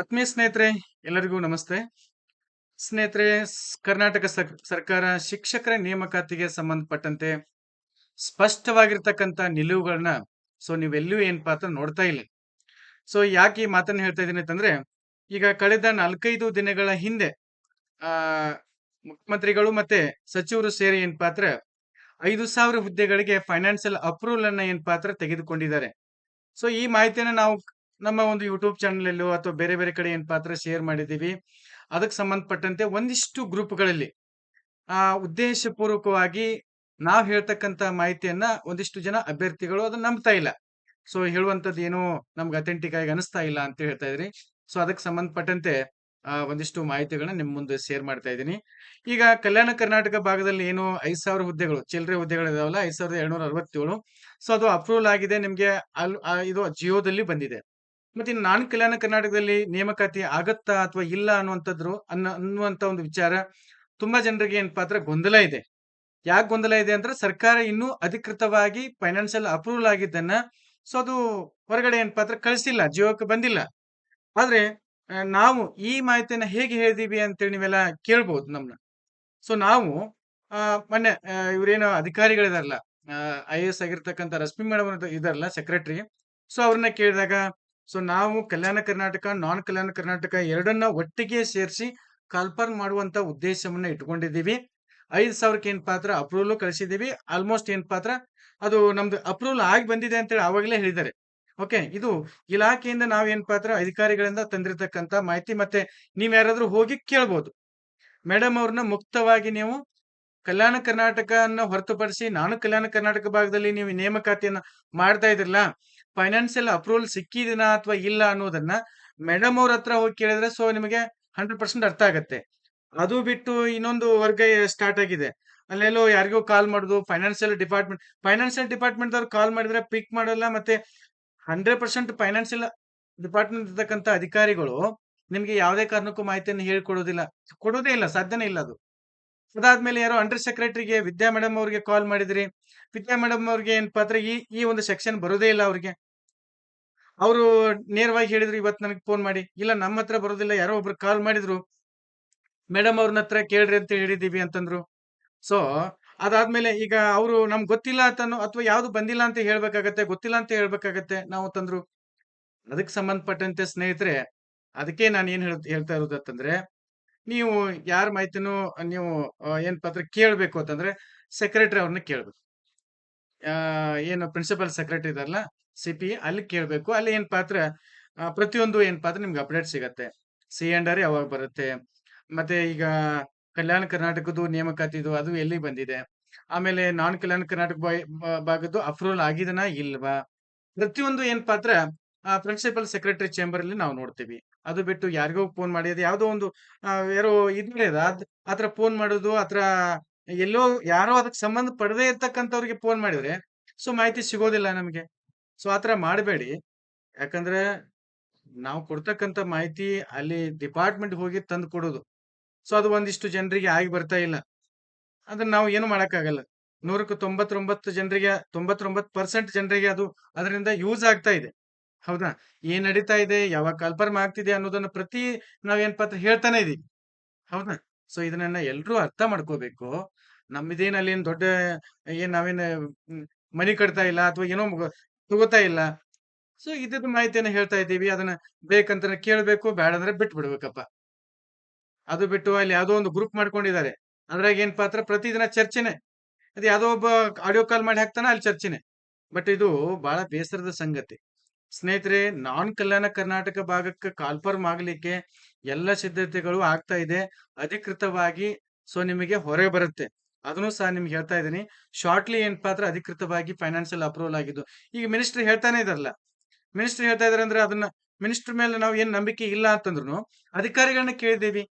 ಆತ್ಮೀಯ ಸ್ನೇಹಿತರೆ, ಎಲ್ಲರಿಗೂ ನಮಸ್ತೆ. ಸ್ನೇಹಿತರೆ, ಕರ್ನಾಟಕ ಸರ್- ಸರ್ಕಾರ ಶಿಕ್ಷಕರ ನೇಮಕಾತಿಗೆ ಸಂಬಂಧಪಟ್ಟಂತೆ ಸ್ಪಷ್ಟವಾಗಿರ್ತಕ್ಕಂಥ ನಿಲುವುಗಳನ್ನ ಸೊ ನೀವೆಲ್ಲೂ ಏನಪ್ಪಾ ಅಂತ ನೋಡ್ತಾ ಇಲ್ಲ. ಸೊ ಯಾಕೆ ಈ ಮಾತನ್ನ ಹೇಳ್ತಾ ಇದ್ದೀನಿ ಅಂತಂದ್ರೆ, ಈಗ ಕಳೆದ ನಾಲ್ಕೈದು ದಿನಗಳ ಹಿಂದೆ, ಆ, ಮುಖ್ಯಮಂತ್ರಿಗಳು ಮತ್ತೆ ಸಚಿವರು ಸೇರಿ ಏನ್ ಪಾತ್ರ, ಐದು ಸಾವಿರ ಹುದ್ದೆಗಳಿಗೆ ಫೈನಾನ್ಸಿಯಲ್ ಅಪ್ರೂವಲ್ ಅನ್ನ ಏನ್ ಪಾತ್ರ ತೆಗೆದುಕೊಂಡಿದ್ದಾರೆ. ಸೊ ಈ ಮಾಹಿತಿಯನ್ನು ನಾವು ನಮ್ಮ ಒಂದು ಯೂಟ್ಯೂಬ್ ಚಾನಲ್ ಅಲ್ಲೋ ಅಥವಾ ಬೇರೆ ಬೇರೆ ಕಡೆ ಏನ್ ಪಾತ್ರ ಶೇರ್ ಮಾಡಿದೀವಿ ಅದಕ್ಕೆ ಸಂಬಂಧಪಟ್ಟಂತೆ ಒಂದಿಷ್ಟು ಗ್ರೂಪ್ಗಳಲ್ಲಿ ಆ, ಉದ್ದೇಶಪೂರ್ವಕವಾಗಿ ನಾವು ಹೇಳ್ತಕ್ಕಂತ ಮಾಹಿತಿಯನ್ನ ಒಂದಿಷ್ಟು ಜನ ಅಭ್ಯರ್ಥಿಗಳು ಅದನ್ನ ನಂಬ್ತಾ ಇಲ್ಲ. ಸೊ ಹೇಳುವಂತದ್ದು ಏನೋ ನಮ್ಗೆ ಅಥೆಂಟಿಕ್ ಆಗಿ ಅನಿಸ್ತಾ ಇಲ್ಲ ಅಂತ ಹೇಳ್ತಾ ಇದ್ರಿ. ಸೊ ಅದಕ್ಕೆ ಸಂಬಂಧಪಟ್ಟಂತೆ ಒಂದಿಷ್ಟು ಮಾಹಿತಿಗಳನ್ನ ನಿಮ್ ಮುಂದೆ ಶೇರ್ ಮಾಡ್ತಾ ಇದ್ದೀನಿ. ಈಗ ಕಲ್ಯಾಣ ಕರ್ನಾಟಕ ಭಾಗದಲ್ಲಿ ಏನು ಐದ್ ಸಾವಿರ ಹುದ್ದೆಗಳು ಚಿಲ್ಲರೆ ಹುದ್ದೆಗಳು ಇದಾವಲ್ಲ, ಐದ್ ಸಾವಿರದ ಎರಡ್ನೂರ ಅರವತ್ತೇಳು. ಸೊ ಅದು ಅಪ್ರೂವಲ್ ಆಗಿದೆ, ನಿಮ್ಗೆ ಇದು ಜಿಯೋದಲ್ಲಿ ಬಂದಿದೆ. ಮತ್ತೆ ನಾನ್ ಕಲ್ಯಾಣ ಕರ್ನಾಟಕದಲ್ಲಿ ನೇಮಕಾತಿ ಆಗತ್ತಾ ಅಥವಾ ಇಲ್ಲ ಅನ್ನುವಂಥದ್ರು ಅನ್ನ ಅನ್ನುವಂತ ಒಂದು ವಿಚಾರ ತುಂಬಾ ಜನರಿಗೆ ಏನ್ ಪಾತ್ರ ಗೊಂದಲ ಇದೆ. ಯಾಕೆ ಗೊಂದಲ ಇದೆ ಅಂದ್ರೆ ಸರ್ಕಾರ ಇನ್ನೂ ಅಧಿಕೃತವಾಗಿ ಫೈನಾನ್ಷಿಯಲ್ ಅಪ್ರೂವಲ್ ಆಗಿದ್ದನ್ನ ಸೊ ಅದು ಹೊರಗಡೆ ಏನ್ ಪಾತ್ರ ಕಳಿಸಿಲ್ಲ ಜೀವಕ್ಕೆ ಬಂದಿಲ್ಲ. ಆದ್ರೆ ನಾವು ಈ ಮಾಹಿತಿಯನ್ನ ಹೇಗೆ ಹೇಳಿದೀವಿ ಅಂತೇಳಿ ನೀವೆಲ್ಲ ಕೇಳ್ಬಹುದು ನಮ್ನ. ಸೊ ನಾವು ಆ, ಮೊನ್ನೆ ಇವ್ರೇನು ಅಧಿಕಾರಿಗಳಿದಾರಲ್ಲ ಐ ಎಸ್ ಆಗಿರ್ತಕ್ಕಂಥ ರಶ್ಮಿ ಮೇಡಮ್ ಇದಾರಲ್ಲ ಸೆಕ್ರೆಟರಿ ಸೊ ಅವ್ರನ್ನ ಕೇಳಿದಾಗ ಸೊ ನಾವು ಕಲ್ಯಾಣ ಕರ್ನಾಟಕ, ನಾನ್ ಕಲ್ಯಾಣ ಕರ್ನಾಟಕ ಎರಡನ್ನ ಒಟ್ಟಿಗೆ ಸೇರಿಸಿ ಕಲ್ಪನ್ ಮಾಡುವಂತ ಉದ್ದೇಶವನ್ನ ಇಟ್ಕೊಂಡಿದ್ದೀವಿ. ಐದು ಸಾವಿರಕ್ಕೆ ಏನ್ ಪಾತ್ರ? ಅಪ್ರೂವಲ್ ಕಳಿಸಿದೀವಿ ಆಲ್ಮೋಸ್ಟ್ ಏನ್ ಪಾತ್ರ? ಅದು ನಮ್ದು ಅಪ್ರೂವಲ್ ಆಗಿ ಬಂದಿದೆ ಅಂತೇಳಿ ಅವಾಗಲೇ ಹೇಳಿದ್ದಾರೆ. ಓಕೆ ಇದು ಇಲಾಖೆಯಿಂದ ನಾವ್ ಏನ್ ಪಾತ್ರ? ಅಧಿಕಾರಿಗಳಿಂದ ತಂದಿರತಕ್ಕಂತ ಮಾಹಿತಿ ಮತ್ತೆ ನೀವ್ ಯಾರಾದ್ರೂ ಹೋಗಿ ಕೇಳ್ಬೋದು. ಮೇಡಮ್ ಅವ್ರನ್ನ ಮುಕ್ತವಾಗಿ ನೀವು ಕಲ್ಯಾಣ ಕರ್ನಾಟಕ ಅನ್ನ ಹೊರತುಪಡಿಸಿ ನಾನು ಕಲ್ಯಾಣ ಕರ್ನಾಟಕ ಭಾಗದಲ್ಲಿ ನೀವು ನೇಮಕಾತಿಯನ್ನ ಮಾಡ್ತಾ ಇದ್ರಲ್ಲ ಫೈನಾನ್ಸಿಯಲ್ ಅಪ್ರೂವಲ್ ಸಿಕ್ಕಿದಿನ ಅಥವಾ ಇಲ್ಲ ಅನ್ನೋದನ್ನ ಮೇಡಮ್ ಅವ್ರ ಹತ್ರ ಹೋಗಿ ಕೇಳಿದ್ರೆ ಸೊ ನಿಮಗೆ ಹಂಡ್ರೆಡ್ ಪರ್ಸೆಂಟ್ ಅರ್ಥ ಆಗತ್ತೆ. ಅದು ಬಿಟ್ಟು ಇನ್ನೊಂದು ವರ್ಗ ಸ್ಟಾರ್ಟ್ ಆಗಿದೆ. ಅಲ್ಲೆಲ್ಲೋ ಯಾರಿಗೋ ಕಾಲ್ ಮಾಡುದು ಫೈನಾನ್ಸಿಯಲ್ ಡಿಪಾರ್ಟ್ಮೆಂಟ್ ಫೈನಾನ್ಸಿಯಲ್ ಡಿಪಾರ್ಟ್ಮೆಂಟ್ ಅವ್ರು ಕಾಲ್ ಮಾಡಿದ್ರೆ ಪಿಕ್ ಮಾಡಲ್ಲ ಮತ್ತೆ ಹಂಡ್ರೆಡ್ ಪರ್ಸೆಂಟ್ ಫೈನಾನ್ಸಿಯಲ್ ಡಿಪಾರ್ಟ್ಮೆಂಟ್ ಇರ್ತಕ್ಕಂಥ ಅಧಿಕಾರಿಗಳು ನಿಮ್ಗೆ ಯಾವುದೇ ಕಾರಣಕ್ಕೂ ಮಾಹಿತಿಯನ್ನು ಹೇಳ್ಕೊಡೋದಿಲ್ಲ. ಕೊಡೋದೇ ಇಲ್ಲ, ಸಾಧ್ಯನೇ ಇಲ್ಲ ಅದು. ಅದಾದ್ಮೇಲೆ ಯಾರೋ ಅಂಡರ್ ಸೆಕ್ರೆಟರಿಗೆ ವಿದ್ಯಾ ಮೇಡಮ್ ಅವ್ರಿಗೆ ಕಾಲ್ ಮಾಡಿದ್ರಿ. ವಿದ್ಯಾ ಮೇಡಮ್ ಅವ್ರಿಗೆ ಏನ್ ಪಾತ್ರ, ಈ ಈ ಒಂದು ಸೆಕ್ಷನ್ ಬರೋದೇ ಇಲ್ಲ ಅವ್ರಿಗೆ. ಅವರು ನೇರವಾಗಿ ಹೇಳಿದ್ರು ಇವತ್ತು ನನಗೆ ಫೋನ್ ಮಾಡಿ. ಇಲ್ಲ, ನಮ್ಮ ಹತ್ರ ಬರೋದಿಲ್ಲ, ಯಾರೋ ಒಬ್ರು ಕಾಲ್ ಮಾಡಿದ್ರು. ಮೇಡಮ್ ಅವ್ರನ್ನ ಹತ್ರ ಕೇಳ್ರಿ ಅಂತ ಹೇಳಿದೀವಿ ಅಂತಂದ್ರು. ಸೊ ಅದಾದ್ಮೇಲೆ ಈಗ ಅವರು ನಮ್ಗೆ ಗೊತ್ತಿಲ್ಲ ಅಂತನೋ ಅಥವಾ ಯಾವ್ದು ಬಂದಿಲ್ಲ ಅಂತ ಹೇಳ್ಬೇಕಾಗತ್ತೆ, ಗೊತ್ತಿಲ್ಲ ಅಂತ ಹೇಳ್ಬೇಕಾಗತ್ತೆ, ನಾವು ತಂದ್ರು. ಅದಕ್ಕೆ ಸಂಬಂಧಪಟ್ಟಂತೆ ಸ್ನೇಹಿತರೆ, ಅದಕ್ಕೆ ನಾನು ಏನ್ ಹೇಳ್, ಹೇಳ್ತಾ ಇರೋದು ಅಂತಂದ್ರೆ ನೀವು ಯಾರ ಮಾಹಿತಿನೂ ನೀವು ಏನ್ ಪತ್ರ ಕೇಳ್ಬೇಕು ಅಂತಂದ್ರೆ ಸೆಕ್ರೆಟರಿ ಅವ್ರನ್ನ ಕೇಳ್ಬೇಕು. ಏನು ಪ್ರಿನ್ಸಿಪಲ್ ಸೆಕ್ರೆಟರಿ ಇದಾರಲ್ಲ ಸಿ ಪಿ ಅಲ್ಲಿ ಕೇಳ್ಬೇಕು. ಅಲ್ಲಿ ಏನ್ ಪಾತ್ರ ಪ್ರತಿಯೊಂದು ಏನ್ ಪಾತ್ರ ನಿಮ್ಗೆ ಅಪ್ಡೇಟ್ ಸಿಗತ್ತೆ. ಸಿ ಅಂಡ್ ಆರ್ ಯಾವಾಗ ಬರುತ್ತೆ, ಮತ್ತೆ ಈಗ ಕಲ್ಯಾಣ ಕರ್ನಾಟಕದ್ದು ನೇಮಕಾತಿದು ಅದು ಎಲ್ಲಿ ಬಂದಿದೆ, ಆಮೇಲೆ ನಾನ್ ಕಲ್ಯಾಣ ಕರ್ನಾಟಕ ಭಾಗದ್ದು ಅಪ್ರೂವಲ್ ಆಗಿದನಾ ಇಲ್ವಾ? ಪ್ರತಿಯೊಂದು ಏನ್ ಪಾತ್ರ ಪ್ರಿನ್ಸಿಪಲ್ ಸೆಕ್ರೆಟರಿ ಚೇಂಬರ್ ಅಲ್ಲಿ ನಾವು ನೋಡ್ತೀವಿ. ಅದು ಬಿಟ್ಟು ಯಾರಿಗೋ ಫೋನ್ ಮಾಡಿ, ಅದು ಯಾವ್ದೋ ಒಂದು ಯಾರೋ ಅದ್ ಆತರ ಫೋನ್ ಮಾಡೋದು, ಆತರ ಎಲ್ಲೋ ಯಾರೋ ಅದಕ್ಕೆ ಸಂಬಂಧ ಪಡದೇ ಇರ್ತಕ್ಕಂಥವ್ರಿಗೆ ಫೋನ್ ಮಾಡಿದ್ರೆ, ಸೊ ಮಾಹಿತಿ ಸಿಗೋದಿಲ್ಲ ನಮಗೆ. ಸೊ ಆತರ ಮಾಡಬೇಡಿ. ಯಾಕಂದ್ರೆ ನಾವು ಕೊಡ್ತಕ್ಕಂಥ ಮಾಹಿತಿ ಅಲ್ಲಿ ಡಿಪಾರ್ಟ್ಮೆಂಟ್ ಹೋಗಿ ತಂದು ಕೊಡೋದು. ಸೊ ಅದು ಒಂದಿಷ್ಟು ಜನರಿಗೆ ಆಗಿ ಬರ್ತಾ ಇಲ್ಲ. ಅದನ್ನ ನಾವು ಏನು ಮಾಡಕ್ಕಾಗಲ್ಲ. ನೂರಕ್ಕೆ ತೊಂಬತ್ತೊಂಬತ್ತು ಜನರಿಗೆ ತೊಂಬತ್ತೊಂಬತ್ತು ಪರ್ಸೆಂಟ್ ಜನರಿಗೆ ಅದು ಅದರಿಂದ ಯೂಸ್ ಆಗ್ತಾ ಇದೆ. ಹೌದಾ? ಏನ್ ನಡೀತಾ ಇದೆ? ಯಾವಾಗ ಕಲ್ಪರ್ಮ ಆಗ್ತಿದೆ ಅನ್ನೋದನ್ನ ಪ್ರತಿ ನಾವೇನ್ ಪತ್ರ ಹೇಳ್ತಾನೆ ಇದೀವಿ. ಹೌದಾ? ಸೊ ಇದನ್ನ ಎಲ್ರೂ ಅರ್ಥ ಮಾಡ್ಕೋಬೇಕು. ನಮ್ಮಿದೇನ್ ಅಲ್ಲಿ ಏನ್ ದೊಡ್ಡ, ಏನ್ ನಾವೇನ್ ಮನಿ ಕಟ್ತಾ ಇಲ್ಲ ಅಥವಾ ಏನೋ ತಗೋತಾ ಇಲ್ಲ. ಸೊ ಇದ್ದ ಮಾಹಿತಿಯನ್ನ ಹೇಳ್ತಾ ಇದ್ದೀವಿ. ಅದನ್ನ ಬೇಕಂತ ಕೇಳ್ಬೇಕು ಬೇಡ ಅಂದ್ರೆ ಬಿಟ್ಟು ಬಿಡ್ಬೇಕಪ್ಪ ಅದು ಬಿಟ್ಟು ಅಲ್ಲಿ ಯಾವುದೋ ಒಂದು ಗ್ರೂಪ್ ಮಾಡ್ಕೊಂಡಿದ್ದಾರೆ. ಅದ್ರಾಗ ಏನ್ ಪಾತ್ರ ಪ್ರತಿದಿನ ಚರ್ಚೆನೆ. ಅದು ಯಾವ್ದೋ ಒಬ್ಬ ಆಡಿಯೋ ಕಾಲ್ ಮಾಡಿ ಹಾಕ್ತಾನ ಅಲ್ಲಿ ಚರ್ಚೆನೆ. ಬಟ್ ಇದು ಬಹಳ ಬೇಸರದ ಸಂಗತಿ. ಸ್ನೇಹಿತರೆ, ನಾನ್ ಕಲ್ಯಾಣ ಕರ್ನಾಟಕ ಭಾಗಕ್ಕೆ ಕಾಲ್ಫರ್ಮ್ ಆಗ್ಲಿಕ್ಕೆ ಎಲ್ಲ ಸಿದ್ಧತೆಗಳು ಆಗ್ತಾ ಇದೆ. ಅಧಿಕೃತವಾಗಿ ಸೊ ನಿಮಗೆ ಹೊರಗೆ ಬರುತ್ತೆ. ಅದನ್ನು ಸಹ ನಿಮ್ಗೆ ಹೇಳ್ತಾ ಇದ್ದೀನಿ. ಶಾರ್ಟ್ಲಿ ಏನ್ ಪಾತ್ರ ಅಧಿಕೃತವಾಗಿ ಫೈನಾನ್ಷಿಯಲ್ ಅಪ್ರೂವಲ್ ಆಗಿದ್ದು. ಈಗ ಮಿನಿಸ್ಟರ್ ಹೇಳ್ತಾನೆ ಇದಾರಲ್ಲ ಮಿನಿಸ್ಟರ್ ಹೇಳ್ತಾ ಇದಾರೆ ಅಂದ್ರೆ ಅದನ್ನ ಮಿನಿಸ್ಟರ್ ಮೇಲೆ ನಾವು ಏನ್ ನಂಬಿಕೆ ಇಲ್ಲ ಅಂತಂದ್ರು ಅಧಿಕಾರಿಗಳನ್ನ ಕೇಳಿದೀವಿ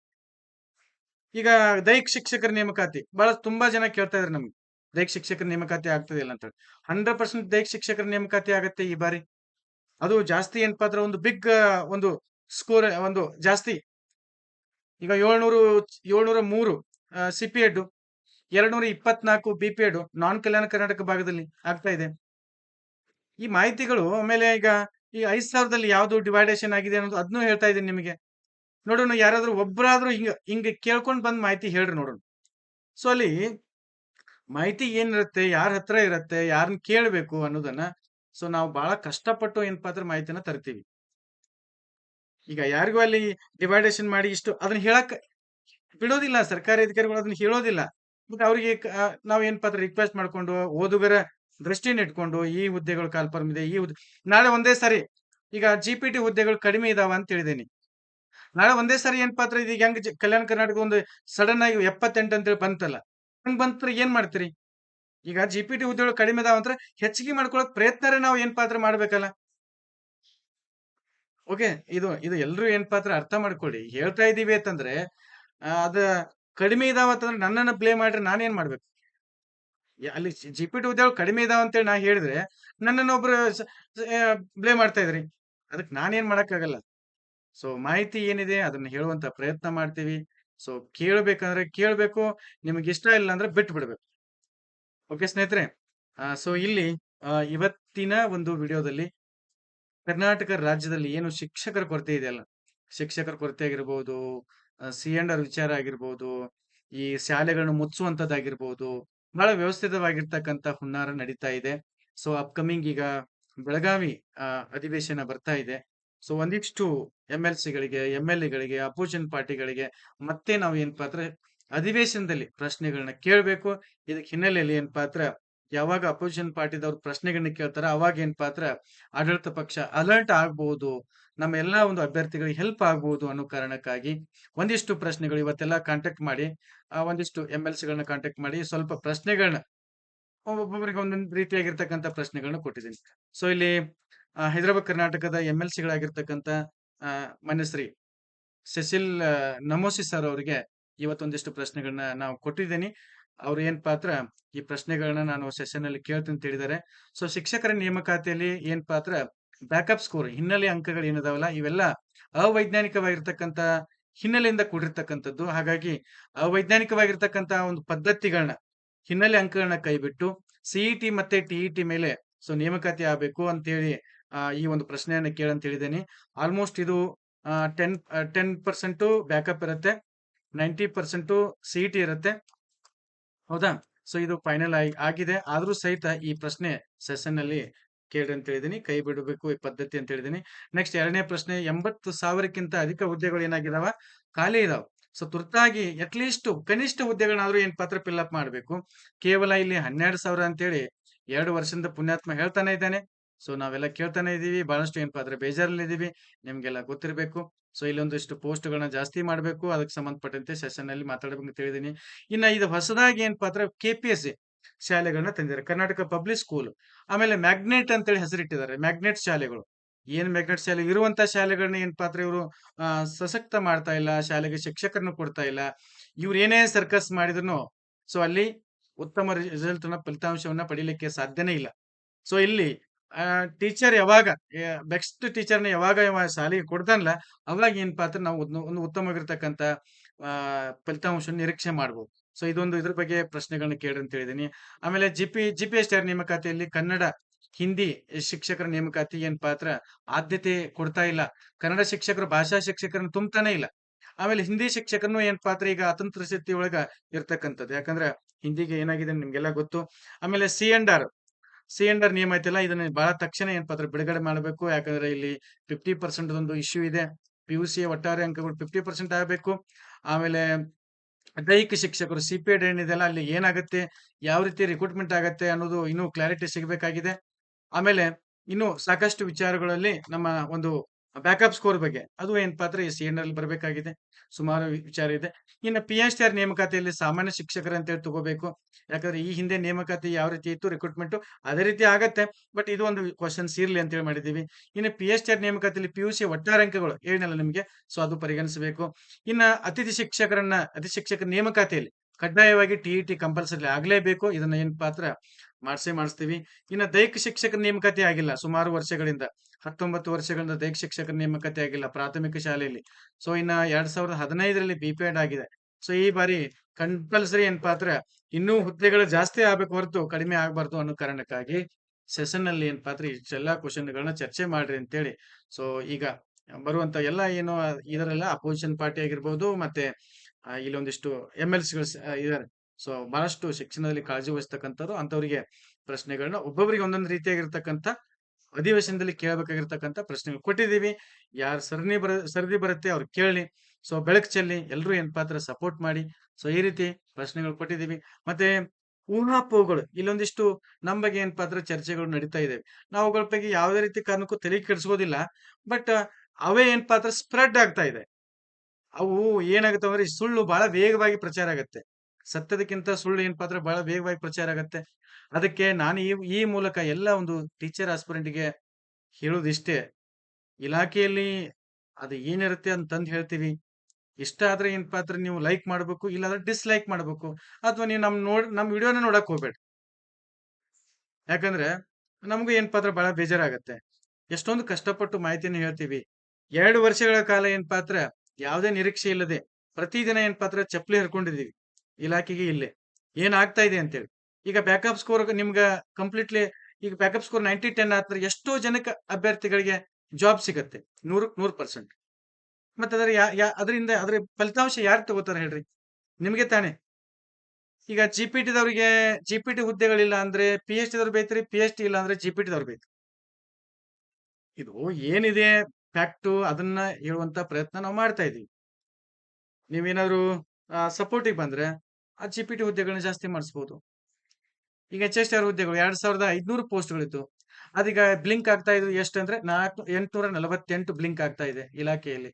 ಈಗ ದೈಹಿಕ ಶಿಕ್ಷಕರ ನೇಮಕಾತಿ, ಬಹಳ ತುಂಬಾ ಜನ ಕೇಳ್ತಾ ಇದಾರೆ ನಮ್ಗೆ. ದೈಹಿಕ ಶಿಕ್ಷಕರ ನೇಮಕಾತಿ ಆಗ್ತದೆ ಇಲ್ಲ ಅಂತ ಹಂಡ್ರೆಡ್ ಪರ್ಸೆಂಟ್ ದೈಹಿಕ ಶಿಕ್ಷಕರ ನೇಮಕಾತಿ ಆಗತ್ತೆ ಈ ಬಾರಿ. ಅದು ಜಾಸ್ತಿ ಏನಪ್ಪಾ ಅಂದ್ರೆ ಒಂದು ಬಿಗ್ ಒಂದು ಸ್ಕೋರ್ ಒಂದು ಜಾಸ್ತಿ. ಈಗ ಏಳ್ನೂರು ಏಳ್ನೂರ ಮೂರು ಸಿ ಪಿ ಎಡ್ ಎರಡ್ನೂರ ಇಪ್ಪತ್ನಾಲ್ಕು ಬಿ ಪಿ ಎಡ್ ನಾನ್ ಕಲ್ಯಾಣ ಕರ್ನಾಟಕ ಭಾಗದಲ್ಲಿ ಆಗ್ತಾ ಇದೆ. ಈ ಮಾಹಿತಿಗಳು ಆಮೇಲೆ ಈಗ ಈ ಐದು ಸಾವಿರದಲ್ಲಿ ಯಾವ್ದು ಡಿವೈಡೇಷನ್ ಆಗಿದೆ ಅನ್ನೋದು ಅದನ್ನು ಹೇಳ್ತಾ ಇದ್ದೀನಿ ನಿಮಗೆ. ನೋಡೋಣ, ಯಾರಾದ್ರೂ ಒಬ್ಬರಾದ್ರೂ ಹಿಂಗ, ಹಿಂಗೆ ಕೇಳ್ಕೊಂಡು ಬಂದ್ ಮಾಹಿತಿ ಹೇಳ್ರಿ ನೋಡೋಣ. ಸೊ ಅಲ್ಲಿ ಮಾಹಿತಿ ಏನಿರುತ್ತೆ, ಯಾರ ಹತ್ರ ಇರುತ್ತೆ ಯಾರನ್ನ ಕೇಳಬೇಕು ಅನ್ನೋದನ್ನ ಸೊ, ನಾವು ಬಹಳ ಕಷ್ಟಪಟ್ಟು ಏನಪ್ಪಾ ಅಂದ್ರೆ ಮಾಹಿತಿನ ತರ್ತೀವಿ. ಈಗ ಯಾರಿಗೂ ಅಲ್ಲಿ ಡಿವೈಡೇಷನ್ ಮಾಡಿ ಇಷ್ಟು ಅದನ್ನ ಹೇಳಕ್ ಬಿಡೋದಿಲ್ಲ, ಸರ್ಕಾರಿ ಅಧಿಕಾರಿಗಳು ಅದನ್ನ ಹೇಳೋದಿಲ್ಲ. ಬಟ್ ಅವರಿಗೆ ನಾವು ಏನಪ್ಪಾ ಅಂದ್ರೆ ರಿಕ್ವೆಸ್ಟ್ ಮಾಡ್ಕೊಂಡು ಓದುಗರ ದೃಷ್ಟಿನ ಇಟ್ಕೊಂಡು ಈ ಹುದ್ದೆಗಳು ಕಾಲ್ಫರ್ಮ್ ಇದೆ, ಈ ಹುದ್ದೆ ನಾಳೆ ಒಂದೇ ಸಾರಿ ಈಗ ಜಿ ಪಿ ಟಿ ಹುದ್ದೆಗಳು ಕಡಿಮೆ ಇದಾವ ಅಂತ ಹೇಳಿದೇನಿ. ನಾಳೆ ಒಂದೇ ಸಾರಿ ಏನಪ್ಪಾ ಅಂದ್ರೆ ಇದೀಗ ಹೆಂಗ್ ಕಲ್ಯಾಣ ಕರ್ನಾಟಕ ಒಂದು ಸಡನ್ ಆಗಿ ಎಪ್ಪತ್ತೆಂಟು ಅಂತೇಳಿ ಬಂತಲ್ಲ, ಹಂಗ್ ಬಂತ್ರ ಏನ್ ಮಾಡ್ತೀರಿ? ಈಗ ಜಿ ಪಿ ಟಿ ಹುದ್ದೆಗಳು ಕಡಿಮೆ ಅದಾವ ಅಂದ್ರೆ ಹೆಚ್ಚಿಗೆ ಮಾಡ್ಕೊಳಕ್ ಪ್ರಯತ್ನ ನಾವು ಏನ್ ಪಾತ್ರ ಮಾಡ್ಬೇಕಲ್ಲ? ಓಕೆ ಇದು ಇದು ಎಲ್ರು ಏನ್ ಪಾತ್ರ ಅರ್ಥ ಮಾಡ್ಕೊಳ್ಳಿ. ಹೇಳ್ತಾ ಇದೀವಿ ಅಂತಂದ್ರೆ ಅದ ಕಡಿಮೆ ಇದಾವ ಅಂತಂದ್ರೆ ನನ್ನನ್ನ ಬ್ಲೇಮ್ ಮಾಡ್ರಿ ನಾನೇನ್ ಮಾಡ್ಬೇಕು? ಅಲ್ಲಿ ಜಿ ಪಿ ಟಿ ಹುದ್ದೆಗಳು ಕಡಿಮೆ ಇದಾವ ಅಂತೇಳಿ ನಾ ಹೇಳಿದ್ರೆ ನನ್ನನ್ನ ಒಬ್ರು ಬ್ಲೇಮ್ ಮಾಡ್ತಾ ಇದ್ರಿ. ಅದಕ್ಕೆ ನಾನೇನ್ ಮಾಡಕ್ಕಾಗಲ್ಲ. ಸೊ ಮಾಹಿತಿ ಏನಿದೆ ಅದನ್ನ ಹೇಳುವಂತ ಪ್ರಯತ್ನ ಮಾಡ್ತೀವಿ. ಸೊ ಕೇಳ್ಬೇಕಂದ್ರೆ ಕೇಳ್ಬೇಕು, ನಿಮ್ಗೆ ಇಷ್ಟ ಇಲ್ಲ ಅಂದ್ರೆ ಬಿಟ್ಟು ಬಿಡ್ಬೇಕು ಓಕೆ ಸ್ನೇಹಿತರೆ ಸೊ ಇಲ್ಲಿ ಇವತ್ತಿನ ಒಂದು ವಿಡಿಯೋದಲ್ಲಿ ಕರ್ನಾಟಕ ರಾಜ್ಯದಲ್ಲಿ ಏನು ಶಿಕ್ಷಕರ ಕೊರತೆ ಇದೆಯಲ್ಲ ಶಿಕ್ಷಕರ ಕೊರತೆ ಆಗಿರ್ಬೋದು ಸಿ ಅಂಡ್ ಆರ್ ವಿಚಾರ ಆಗಿರ್ಬೋದು, ಈ ಶಾಲೆಗಳನ್ನು ಮುಚ್ಚುವಂತದ್ದಾಗಿರ್ಬೋದು ಬಹಳ ವ್ಯವಸ್ಥಿತವಾಗಿರ್ತಕ್ಕಂಥ ಹುನ್ನಾರ ನಡೀತಾ ಇದೆ. ಸೊ ಅಪ್ಕಮಿಂಗ್ ಈಗ ಬೆಳಗಾವಿ ಅಧಿವೇಶನ ಬರ್ತಾ ಇದೆ. ಸೊ ಒಂದಿಷ್ಟು ಎಂ ಎಲ್ ಸಿಗಳಿಗೆ, ಎಂ ಎಲ್ ಎಗಳಿಗೆ ಅಪೋಸಿಷನ್ ಪಾರ್ಟಿಗಳಿಗೆ ಮತ್ತೆ ನಾವು ಏನಪ್ಪಾ ಅಂದ್ರೆ ಅಧಿವೇಶನದಲ್ಲಿ ಪ್ರಶ್ನೆಗಳನ್ನ ಕೇಳಬೇಕು. ಇದಕ್ಕೆ ಹಿನ್ನೆಲೆಯಲ್ಲಿ ಏನ್ ಪಾತ್ರ? ಯಾವಾಗ ಅಪೋಸಿಷನ್ ಪಾರ್ಟಿದವ್ರು ಪ್ರಶ್ನೆಗಳನ್ನ ಕೇಳ್ತಾರ, ಅವಾಗ ಏನ್ ಪಾತ್ರ? ಆಡಳಿತ ಪಕ್ಷ ಅಲರ್ಟ್ ಆಗ್ಬಹುದು ನಮ್ಮ ಎಲ್ಲಾ ಒಂದು ಅಭ್ಯರ್ಥಿಗಳಿಗೆ ಹೆಲ್ಪ್ ಆಗ್ಬಹುದು ಅನ್ನೋ ಕಾರಣಕ್ಕಾಗಿ ಒಂದಿಷ್ಟು ಪ್ರಶ್ನೆಗಳು ಇವತ್ತೆಲ್ಲ ಕಾಂಟ್ಯಾಕ್ಟ್ ಮಾಡಿ, ಆ ಒಂದಿಷ್ಟು ಎಂ ಎಲ್ ಸಿಗಳನ್ನ ಕಾಂಟ್ಯಾಕ್ಟ್ ಮಾಡಿ ಸ್ವಲ್ಪ ಪ್ರಶ್ನೆಗಳನ್ನ ಒಬ್ಬೊಬ್ಬರಿಗೆ ಒಂದೊಂದು ರೀತಿಯಾಗಿರ್ತಕ್ಕಂಥ ಪ್ರಶ್ನೆಗಳನ್ನ ಕೊಟ್ಟಿದ್ದೀನಿ. ಸೊ ಇಲ್ಲಿ ಹೈದರಾಬಾದ್ ಕರ್ನಾಟಕದ ಎಂ ಎಲ್ ಸಿಗಳಾಗಿರ್ತಕ್ಕಂಥ ಮನಸ್ರಿ ಸೆಸಿಲ್ ನಮೋಸಿ ಸರ್ ಅವರಿಗೆ ಇವತ್ತೊಂದಿಷ್ಟು ಪ್ರಶ್ನೆಗಳನ್ನ ನಾವು ಕೊಟ್ಟಿದ್ದೀನಿ. ಅವ್ರು ಏನ್ ಪಾತ್ರ? ಈ ಪ್ರಶ್ನೆಗಳನ್ನ ನಾನು ಸೆಷನ್ ಅಲ್ಲಿ ಕೇಳ್ತೀನಿ ಹೇಳಿದ್ದಾರೆ ಸೊ ಶಿಕ್ಷಕರ ನೇಮಕಾತಿಯಲ್ಲಿ ಏನ್ ಪಾತ್ರ? ಬ್ಯಾಕಪ್ ಸ್ಕೋರ್ ಹಿನ್ನೆಲೆ ಅಂಕಗಳು ಏನಿದಾವಲ್ಲ, ಇವೆಲ್ಲ ಅವೈಜ್ಞಾನಿಕವಾಗಿರ್ತಕ್ಕಂತ ಹಿನ್ನೆಲೆಯಿಂದ ಕೂಡಿರ್ತಕ್ಕಂಥದ್ದು. ಹಾಗಾಗಿ ಅವೈಜ್ಞಾನಿಕವಾಗಿರ್ತಕ್ಕಂತ ಒಂದು ಪದ್ಧತಿಗಳನ್ನ ಹಿನ್ನೆಲೆ ಅಂಕಗಳನ್ನ ಕೈಬಿಟ್ಟು ಸಿಇಟಿ ಮತ್ತೆ ಟಿಇಟಿ ಮೇಲೆ ಸೊ ನೇಮಕಾತಿ ಆಗಬೇಕು ಅಂತೇಳಿ ಈ ಒಂದು ಪ್ರಶ್ನೆಯನ್ನ ಕೇಳಂತ ಹೇಳಿದ್ದೇನೆ. ಆಲ್ಮೋಸ್ಟ್ ಇದು ಟೆನ್ ಟೆನ್ ಪರ್ಸೆಂಟ್ ಬ್ಯಾಕಪ್ ಇರುತ್ತೆ. ನೈಂಟಿ ಪರ್ಸೆಂಟ್ ಸಿಇಟಿ ಇರುತ್ತೆ. ಹೌದಾ? ಸೊ ಇದು ಫೈನಲ್ ಆಗಿ ಆಗಿದೆ. ಆದ್ರೂ ಸಹಿತ ಈ ಪ್ರಶ್ನೆ ಸೆಷನ್ ಅಲ್ಲಿ ಅಂತ ಹೇಳಿದೀನಿ. ಕೈ ಬಿಡಬೇಕು, ಈ ಪದ್ಧತಿ ಅಂತ ಹೇಳಿದೀನಿ. ನೆಕ್ಸ್ಟ್ ಎರಡನೇ ಪ್ರಶ್ನೆ, ಎಂಬತ್ತು ಸಾವಿರಕ್ಕಿಂತ ಅಧಿಕ ಹುದ್ದೆಗಳು ಏನಾಗಿದಾವ? ಖಾಲಿ ಇದಾವೆ. ಸೊ ತುರ್ತಾಗಿ ಅಟ್ಲೀಸ್ಟ್ ಕನಿಷ್ಠ ಹುದ್ದೆಗಳನ್ನಾದ್ರೂ ಏನ್ ಪಾತ್ರ ಫಿಲ್ ಅಪ್ ಮಾಡಬೇಕು? ಕೇವಲ ಇಲ್ಲಿ ಹನ್ನೆರಡು ಸಾವಿರ ಅಂತೇಳಿ ಎರಡು ವರ್ಷದಿಂದ ಪುಣ್ಯಾತ್ಮ ಹೇಳ್ತಾನೆ ಇದ್ದಾನೆ. ಸೊ, ನಾವೆಲ್ಲ ಕೇಳ್ತಾನೆ ಇದೀವಿ ಬಹಳಷ್ಟು ಏನಪ್ಪ ಅಂದ್ರೆ ಬೇಜಾರಲ್ಲಿ ಇದೀವಿ ನಿಮ್ಗೆಲ್ಲ ಗೊತ್ತಿರಬೇಕು. ಸೊ, ಇಲ್ಲೊಂದಿಷ್ಟು ಪೋಸ್ಟ್ ಗಳನ್ನ ಜಾಸ್ತಿ ಮಾಡಬೇಕು. ಅದಕ್ಕೆ ಸಂಬಂಧಪಟ್ಟಂತೆ ಸೆಷನ್ ಅಲ್ಲಿ ಮಾತಾಡಬೇಕು ಅಂತ ಹೇಳಿದೀನಿ. ಇನ್ನ ಇದು ಹೊಸದಾಗಿ ಏನಪ್ಪಾ ಅಂದ್ರೆ ಕೆ ಪಿ ಎಸ್ ಸಿ ಶಾಲೆಗಳನ್ನ ತಂದಿದ್ದಾರೆ. Karnataka public school. ಆಮೇಲೆ ಮ್ಯಾಗ್ನೆಟ್ ಅಂತೇಳಿ ಹೆಸರಿಟ್ಟಿದ್ದಾರೆ. ಮ್ಯಾಗ್ನೆಟ್ ಶಾಲೆಗಳು. ಏನ್ ಮ್ಯಾಗ್ನೆಟ್ ಶಾಲೆ? ಇರುವಂತ ಶಾಲೆಗಳನ್ನ ಏನಪ್ಪಾ ಅಂದ್ರೆ ಇವರು ಸಶಕ್ತ ಮಾಡ್ತಾ ಇಲ್ಲ, ಶಾಲೆಗೆ ಶಿಕ್ಷಕರನ್ನು ಕೊಡ್ತಾ ಇಲ್ಲ. ಇವ್ರು ಏನೇ ಸರ್ಕಸ್ ಮಾಡಿದ್ರು ಸೊ, ಅಲ್ಲಿ ಉತ್ತಮ ರಿಸಲ್ಟ್ ಫಲಿತಾಂಶವನ್ನ ಪಡಿಲಿಕ್ಕೆ ಸಾಧ್ಯನೇ ಇಲ್ಲ. ಸೊ, ಇಲ್ಲಿ ಟೀಚರ್ ಯಾವಾಗ ಬೆಸ್ಟ್ ಟೀಚರ್ನ ಯಾವಾಗ ಇವ ಶಾಲೆಗೆ ಕೊಡ್ತಾನಲ್ಲ, ಅವಾಗ ಏನ್ ಅಂದ್ರೆ ನಾವು ಒಂದು ಉತ್ತಮವಾಗಿರ್ತಕ್ಕಂಥ ಫಲಿತಾಂಶ ನಿರೀಕ್ಷೆ ಮಾಡ್ಬೋದು. ಸೊ ಇದೊಂದು ಇದ್ರ ಬಗ್ಗೆ ಪ್ರಶ್ನೆಗಳನ್ನ ಕೇಳಿ ಅಂತ ಹೇಳಿದೀನಿ. ಆಮೇಲೆ G P G P S T R ನೇಮಕಾತಿಯಲ್ಲಿ ಕನ್ನಡ, ಹಿಂದಿ ಶಿಕ್ಷಕರ ನೇಮಕಾತಿ ಏನ್ ಪಾತ್ರ? ಆದ್ಯತೆ ಕೊಡ್ತಾ ಇಲ್ಲ. ಕನ್ನಡ ಶಿಕ್ಷಕರು, ಭಾಷಾ ಶಿಕ್ಷಕರನ್ನ ತುಂಬತಾನೆ ಇಲ್ಲ. ಆಮೇಲೆ ಹಿಂದಿ ಶಿಕ್ಷಕರನ್ನು ಏನ್ ಪಾತ್ರ ಈಗ ಅತಂತ್ರ ಸ್ಥಿತಿ ಒಳಗ ಇರ್ತಕ್ಕಂಥದ್ದು? ಯಾಕಂದ್ರೆ ಹಿಂದಿಗೆ ಏನಾಗಿದೆ ನಿಮ್ಗೆಲ್ಲ ಗೊತ್ತು. ಆಮೇಲೆ C and R C and R ನಿಯಮ ಐತಿಲ್ಲ, ಇದನ್ನ ಬಹಳ ತಕ್ಷಣ ಏನ್ ಪಾತ್ರ ಬಿಡುಗಡೆ ಮಾಡಬೇಕು? ಯಾಕಂದ್ರೆ ಇಲ್ಲಿ ಫಿಫ್ಟಿ ಪರ್ಸೆಂಟ್ ಒಂದು ಇಶ್ಯೂ ಇದೆ. ಪಿ ಯು ಸಿ ಒಟ್ಟಾರೆ ಅಂಕಗಳು ಫಿಫ್ಟಿ ಪರ್ಸೆಂಟ್ ಆಗಬೇಕು. ಆಮೇಲೆ ದೈಹಿಕ ಶಿಕ್ಷಕರು ಸಿ ಪಿ ಎಡ್ ಏನಿದೆಲ್ಲ ಅಲ್ಲಿ ಏನಾಗುತ್ತೆ? ಯಾವ ರೀತಿ ರಿಕ್ರೂಟ್ಮೆಂಟ್ ಆಗುತ್ತೆ ಅನ್ನೋದು ಇನ್ನೂ ಕ್ಲಾರಿಟಿ ಸಿಗಬೇಕಾಗಿದೆ. ಆಮೇಲೆ ಇನ್ನು ಸಾಕಷ್ಟು ವಿಚಾರಗಳಲ್ಲಿ ನಮ್ಮ ಒಂದು ಬ್ಯಾಕಪ್ ಸ್ಕೋರ್ ಬಗ್ಗೆ. ಅದು ಏನ್ ಪಾತ್ರ ಎಸ್ ಅಲ್ಲಿ ಬರಬೇಕಾಗಿದೆ. ಸುಮಾರು ವಿಚಾರ ಇದೆ. ಇನ್ನು ಪಿ ಎಚ್ ಟಿ ಆರ್ ನೇಮಕಾತಿಯಲ್ಲಿ ಸಾಮಾನ್ಯ ಶಿಕ್ಷಕರು ಅಂತೇಳಿ ತಗೋಬೇಕು. ಯಾಕಂದ್ರೆ ಈ ಹಿಂದೆ ನೇಮಕಾತಿ ಯಾವ ರೀತಿ ಇತ್ತು ರಿಕ್ರೂಟ್ಮೆಂಟ್ ಅದೇ ರೀತಿ ಆಗತ್ತೆ. ಬಟ್ ಇದು ಒಂದು ಕ್ವಶನ್ಸ್ ಇರ್ಲಿ ಅಂತ ಹೇಳಿ ಮಾಡಿದೀವಿ ಇನ್ನು ಪಿ ಎಚ್ ಟಿ ಆರ್ ನೇಮಕಾತಿಯಲ್ಲಿ ಪಿ ಯು ಸಿ ಒಟ್ಟಾರೆ ಅಂಕಗಳು ಏನಲ್ಲ ನಿಮಗೆ. ಸೊ ಅದು ಪರಿಗಣಿಸಬೇಕು. ಇನ್ನ ಅತಿಥಿ ಶಿಕ್ಷಕರನ್ನ, ಅತಿಥಿ ಶಿಕ್ಷಕರ ನೇಮಕಾತಿಯಲ್ಲಿ ಕಡ್ಡಾಯವಾಗಿ ಟಿ ಟಿ ಕಂಪಲ್ಸರಿ ಆಗಲೇಬೇಕು. ಇದನ್ನ ಏನ್ ಪಾತ್ರ ಮಾಡಿಸೇ ಮಾಡಿಸ್ತೀವಿ. ಇನ್ನು ದೈಹಿಕ ಶಿಕ್ಷಕರ ನೇಮಕಾತಿ ಆಗಿಲ್ಲ. ಸುಮಾರು ವರ್ಷಗಳಿಂದ, ಹತ್ತೊಂಬತ್ತು ವರ್ಷಗಳಿಂದ ದೈಹಿಕ ಶಿಕ್ಷಕರ ನೇಮಕಾತಿ ಆಗಿಲ್ಲ ಪ್ರಾಥಮಿಕ ಶಾಲೆಯಲ್ಲಿ. ಸೊ ಇನ್ನ ಎರಡ್ ಸಾವಿರದ ಹದಿನೈದರಲ್ಲಿ ಬಿ ಪಿ ಆಗಿದೆ. ಸೊ ಈ ಬಾರಿ ಕಂಪಲ್ಸರಿ ಏನ್ ಪಾತ್ರ? ಇನ್ನೂ ಹುದ್ದೆಗಳು ಜಾಸ್ತಿ ಆಗ್ಬೇಕು ಹೊರತು ಕಡಿಮೆ ಆಗ್ಬಾರ್ದು ಅನ್ನೋ ಕಾರಣಕ್ಕಾಗಿ ಸೆಷನ್ ಅಲ್ಲಿ ಏನಪ್ಪಾ ಅಂದ್ರೆ ಇಷ್ಟೆಲ್ಲಾ ಕ್ವಶನ್ಗಳನ್ನ ಚರ್ಚೆ ಮಾಡ್ರಿ ಅಂತೇಳಿ. ಸೊ ಈಗ ಬರುವಂತ ಎಲ್ಲ ಏನು, ಇದರೆಲ್ಲ ಅಪೋಸಿಷನ್ ಪಾರ್ಟಿ ಆಗಿರ್ಬೋದು, ಮತ್ತೆ ಆ, ಇಲ್ಲೊಂದಿಷ್ಟು ಎಂ ಎಲ್ ಸಿಗಳು ಇದಾರೆ. ಸೊ ಬಹಳಷ್ಟು ಶಿಕ್ಷಣದಲ್ಲಿ ಕಾಳಜಿ ವಹಿಸ್ತಕ್ಕಂಥವ್ರು ಅಂತವರಿಗೆ ಪ್ರಶ್ನೆಗಳನ್ನ ಒಬ್ಬೊಬ್ಬರಿಗೆ ಒಂದೊಂದು ರೀತಿಯಾಗಿರ್ತಕ್ಕಂಥ ಅಧಿವೇಶನದಲ್ಲಿ ಕೇಳಬೇಕಾಗಿರ್ತಕ್ಕಂಥ ಪ್ರಶ್ನೆಗಳು ಕೊಟ್ಟಿದ್ದೀವಿ. ಯಾರು ಸರಣಿ ಬರ ಸರದಿ ಬರುತ್ತೆ ಅವ್ರು ಕೇಳಿ. ಸೊ ಬೆಳಕು ಚೆಲ್ಲಿ ಎಲ್ಲರೂ ಏನ್ ಪಾತ್ರ ಸಪೋರ್ಟ್ ಮಾಡಿ. ಸೊ ಈ ರೀತಿ ಪ್ರಶ್ನೆಗಳು ಕೊಟ್ಟಿದ್ದೀವಿ. ಮತ್ತೆ ಊಹಾಪೋಹಗಳು ಇಲ್ಲೊಂದಿಷ್ಟು ನಮ್ಮ ಬಗ್ಗೆ ಏನ್ ಪಾತ್ರ ಚರ್ಚೆಗಳು ನಡೀತಾ ಇದ್ದೇವೆ. ನಾವು ಅವುಗಳ ಬಗ್ಗೆ ಯಾವುದೇ ರೀತಿ ಕಾರಣಕ್ಕೂ ತಲೆ ಕೆಡಿಸ್ಕೋದಿಲ್ಲ ಬಟ್ ಅವೇ ಏನ್ ಪಾತ್ರ ಸ್ಪ್ರೆಡ್ ಆಗ್ತಾ ಇದೆ. ಅವು ಏನಾಗುತ್ತೆ ಅಂದ್ರೆ ಸುಳ್ಳು ಬಹಳ ವೇಗವಾಗಿ ಪ್ರಚಾರ ಆಗುತ್ತೆ. ಸತ್ಯದಕ್ಕಿಂತ ಸುಳ್ಳು ಏನಪ್ಪಾ ಅಂದ್ರೆ ಬಹಳ ವೇಗವಾಗಿ ಪ್ರಚಾರ ಆಗತ್ತೆ. ಅದಕ್ಕೆ ನಾನು ಈ ಈ ಮೂಲಕ ಎಲ್ಲ ಒಂದು ಟೀಚರ್ ಆಸ್ಪಿರೆಂಟ್ಗೆ ಹೇಳೋದಿಷ್ಟೇ ಇಲಾಖೆಯಲ್ಲಿ ಅದು ಏನಿರುತ್ತೆ ಅಂತಂದು ಹೇಳ್ತೀವಿ. ಇಷ್ಟ ಆದ್ರೆ ಏನಪ್ಪಾ ಅಂದ್ರೆ ನೀವು ಲೈಕ್ ಮಾಡಬೇಕು, ಇಲ್ಲಾಂದ್ರೆ ಡಿಸ್ಲೈಕ್ ಮಾಡಬೇಕು. ಅಥವಾ ನೀವು ನಮ್ ನೋಡ್ ನಮ್ ವಿಡಿಯೋನ ನೋಡಕ್ ಹೋಗ್ಬೇಡಿ. ಯಾಕಂದ್ರೆ ನಮಗೂ ಏನಪ್ಪಾ ಅಂದ್ರೆ ಬಹಳ ಬೇಜಾರಾಗತ್ತೆ. ಎಷ್ಟೊಂದು ಕಷ್ಟಪಟ್ಟು ಮಾಹಿತಿಯನ್ನು ಹೇಳ್ತೀವಿ. ಎರಡು ವರ್ಷಗಳ ಕಾಲ ಏನಪ್ಪಾ ಅಂದ್ರೆ ಯಾವುದೇ ನಿರೀಕ್ಷೆ ಇಲ್ಲದೆ ಪ್ರತಿದಿನ ಏನ್ ಪಾತ್ರ ಚಪ್ಪಲಿ ಹರ್ಕೊಂಡಿದೀವಿ ಇಲಾಖೆಗೆ ಇಲ್ಲೇ. ಏನಾಗ್ತಾ ಇದೆ ಅಂತೇಳಿ. ಈಗ ಬ್ಯಾಕಪ್ ಸ್ಕೋರ್ ನಿಮ್ಗ ಕಂಪ್ಲೀಟ್ಲಿ ಈಗ ಬ್ಯಾಕಪ್ ಸ್ಕೋರ್ ನೈಂಟಿ ಟೆನ್ ಆದ್ರೆ ಎಷ್ಟೋ ಜನಕ್ಕೆ ಅಭ್ಯರ್ಥಿಗಳಿಗೆ ಜಾಬ್ ಸಿಗತ್ತೆ. ನೂರಕ್ಕೆ ನೂರ್ ಪರ್ಸೆಂಟ್ ಮತ್ತೆ ಅದರ ಯಾ ಅದರಿಂದ ಅದ್ರ ಫಲಿತಾಂಶ ಯಾರು ತಗೋತಾರೆ ಹೇಳ್ರಿ? ನಿಮ್ಗೆ ತಾನೆ. ಈಗ ಜಿ ಪಿ ಟಿದವ್ರಿಗೆ ಜಿ ಪಿ ಟಿ ಹುದ್ದೆಗಳಿಲ್ಲ ಅಂದ್ರೆ ಪಿ ಎಚ್ ಟಿದವ್ರು ಬೈತ್ರಿ ಪಿ ಎಚ್ ಡಿ ಇಲ್ಲ ಅಂದ್ರೆ ಜಿ ಪಿ ಟಿದವ್ರು ಬೈತ್ರಿ ಇದು ಏನಿದೆ? ಫ್ಯಾಕ್ಟು ಅದನ್ನ ಹೇಳುವಂತ ಪ್ರಯತ್ನ ನಾವು ಮಾಡ್ತಾ ಇದೀವಿ ನೀವೇನಾದ್ರು ಸಪೋರ್ಟಿಗೆ ಬಂದ್ರೆ, ಆ ಜಿ ಪಿ ಟಿ ಹುದ್ದೆಗಳನ್ನ ಜಾಸ್ತಿ ಮಾಡಿಸ್ಬೋದು. ಈಗ ಎಚ್ ಎಸ್ ಆರ್ ಹುದ್ದೆಗಳು ಎರಡ್ ಸಾವಿರದ ಐದ್ನೂರು ಪೋಸ್ಟ್ಗಳಿತ್ತು ಅದೀಗ ಬ್ಲಿಂಕ್ ಆಗ್ತಾ ಇದೆ ಎಷ್ಟು ಅಂದ್ರೆ ನಾಲ್ಕು, ಎಂಟುನೂರ ನಲವತ್ತೆಂಟು ಬ್ಲಿಂಕ್ ಆಗ್ತಾ ಇದೆ ಇಲಾಖೆಯಲ್ಲಿ.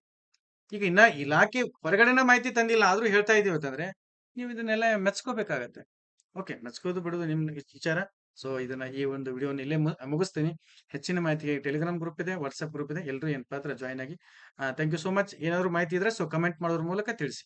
ಈಗ ಇನ್ನ ಇಲಾಖೆ ಹೊರಗಡೆನ ಮಾಹಿತಿ ತಂದಿಲ್ಲ, ಆದ್ರೂ ಹೇಳ್ತಾ ಇದೀವಿ ಅಂತಂದ್ರೆ, ನೀವು ಇದನ್ನೆಲ್ಲ ಮೆಚ್ಕೋಬೇಕಾಗತ್ತೆ. ಓಕೆ ಮೆಚ್ಕೋದು ಬಿಡೋದು ನಿಮ್ ವಿಚಾರ. ಸೊ ಇದನ್ನ ಈ ಒಂದು ವಿಡಿಯೋನ ಇಲ್ಲೇ ಮುಗಿಸ್ತೀನಿ. ಹೆಚ್ಚಿನ ಮಾಹಿತಿಗೆ ಟೆಲಿಗ್ರಾಮ್ ಗ್ರೂಪ್ ಇದೆ ವಾಟ್ಸ್ಆಪ್ ಗ್ರೂಪ್ ಇದೆ. ಎಲ್ಲರೂ ಏನಪ್ಪಾ ಹತ್ರ ಜಾಯ್ನ್ ಆಗಿ ಥ್ಯಾಂಕ್ ಯು ಸೋ ಮಚ್ ಏನಾದ್ರು ಮಾಹಿತಿ ಇದ್ರೆ ಸೊ ಕಮೆಂಟ್ ಮಾಡೋದ್ರ ಮೂಲಕ ತಿಳಿಸಿ.